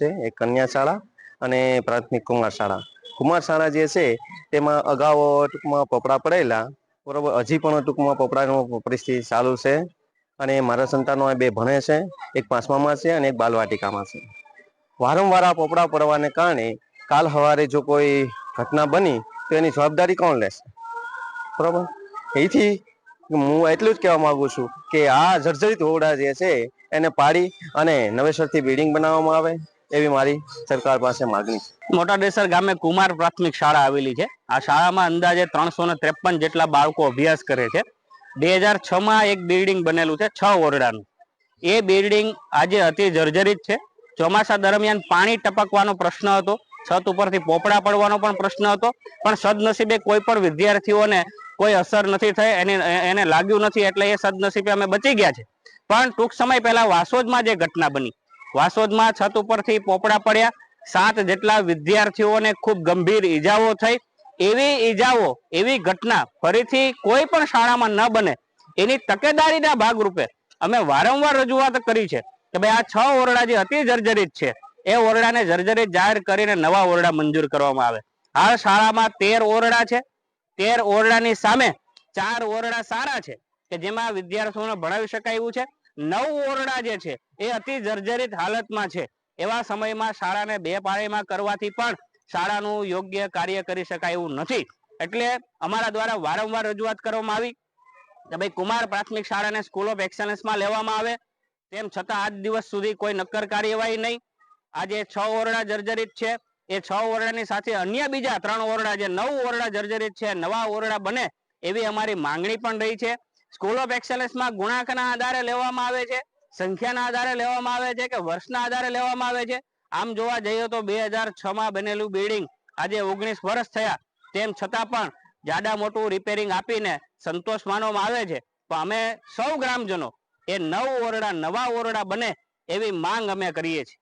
છે, એક કન્યા શાળા અને પ્રાથમિક કુમાર શાળા કુમાર શાળા જે છે, તેમાં અગાઉ ટૂંકમાં પોપડા પડેલા, બરોબર, હજી પણ ટૂંકમાં પોપડાનું પરિસ્થિતિ ચાલુ છે અને મારા સંતાનો આ બે ભણે છે, એક પાંચમામાં છે અને એક બાલવાટિકામાં છે. વારંવાર આ પોપડા પડવાને કારણે કાલ સવારે જો કોઈ ઘટના બની, તો એની જવાબદારી કોણ લેશે? બરોબર? એથી હું એટલું જ કહેવા માંગુ છું કે આ જર્જરિત હોવડા જે છે, એને પાડી અને નવેસરથી બિલ્ડિંગ બનાવવામાં આવે. એવી મારી સરકાર પાસે માગણી છે. ગામે કુમાર પ્રાથમિક શાળા આવેલી છે. આ શાળામાં અંદાજે ત્રણસો ને ત્રેપન જેટલા બાળકો અભ્યાસ કરે છે. બે હજાર છ માં એક બિલ્ડિંગ બનેલું છે, છ ઓરડાનું. એ બિલ્ડિંગ આજે અતિ જર્જરિત છે. ચોમાસા દરમિયાન પાણી ટપકવાનો પ્રશ્ન હતો. છત ઉપરથી પોપડા પડવાનો પણ પ્રશ્ન હતો. પણ સદનસીબે કોઈ પણ વિદ્યાર્થીઓને કોઈ અસર નથી થઈ. એને એને લાગ્યું નથી એટલે એ સદનસીબે અમે બચી ગયા છે. પણ ટૂંક સમય પહેલા વાસોદમાં જે ઘટના બની વાસોદમાં છત ઉપરથી પોપડા પડ્યા. સાત જેટલા વિદ્યાર્થીઓને ખૂબ ગંભીર ઈજાઓ થઈ. એવી ઈજાઓ, એવી ઘટના ફરીથી કોઈ પણ શાળામાં ન બને. એની તકેદારીના ભાગરૂપે અમે વારંવાર રજૂઆત કરી છે કે ભાઈ આ છ ઓરડા જે અતિ જર્જરિત છે, એ ઓરડાને જર્જરિત જાહેર કરીને નવા ઓરડા મંજૂર કરવામાં આવે. આ શાળામાં તેર ઓરડા છે. તેર ઓરડાની સામે ચાર ઓરડા સારા છે કે જેમાં વિદ્યાર્થીઓને ભણાવી શકાય એવું છે. નવ ઓરડા જે છે, એ અતિ જર્જરિત હાલતમાં છે. એવા સમયમાં શાળાને બે પાળીમાં કરવાથી પણ શાળાનું યોગ્ય કાર્ય કરી શકાય એવું નથી. એટલે અમારા દ્વારા વારંવાર રજૂઆત કરવામાં આવી કે ભાઈ કુમાર પ્રાથમિક શાળાને સ્કૂલ ઓફ એક્સલન્સમાં લેવામાં આવે. તેમ છતાં આજ દિવસ સુધી કોઈ નક્કર કાર્યવાહી નહીં. આજે છ ઓરડા જર્જરિત છે. એ છ ઓરડાની સાથે અન્ય બીજા ત્રણ ઓરડા જે નવ ઓરડા જર્જરિત છે, નવા ઓરડા બને એવી અમારી માંગણી પણ રહી છે. સ્કૂલ ઓફ એક્સેલન્સમાં ગુણાંકના આધારે લેવામાં આવે છે, સંખ્યાના આધારે લેવામાં આવે છે કે વર્ષના આધારે લેવામાં આવે છે? આમ જોવા જઈએ તો બે હજાર છમાં બનેલું બિલ્ડિંગ આજે ઓગણીસ વર્ષ થયા. તેમ છતાં પણ જાડા મોટું રિપેરિંગ આપીને સંતોષ માનવામાં આવે છે. પણ અમે સૌ ગ્રામજનો એ નવ ઓરડા, નવા ઓરડા બને એવી માંગ અમે કરીએ છીએ.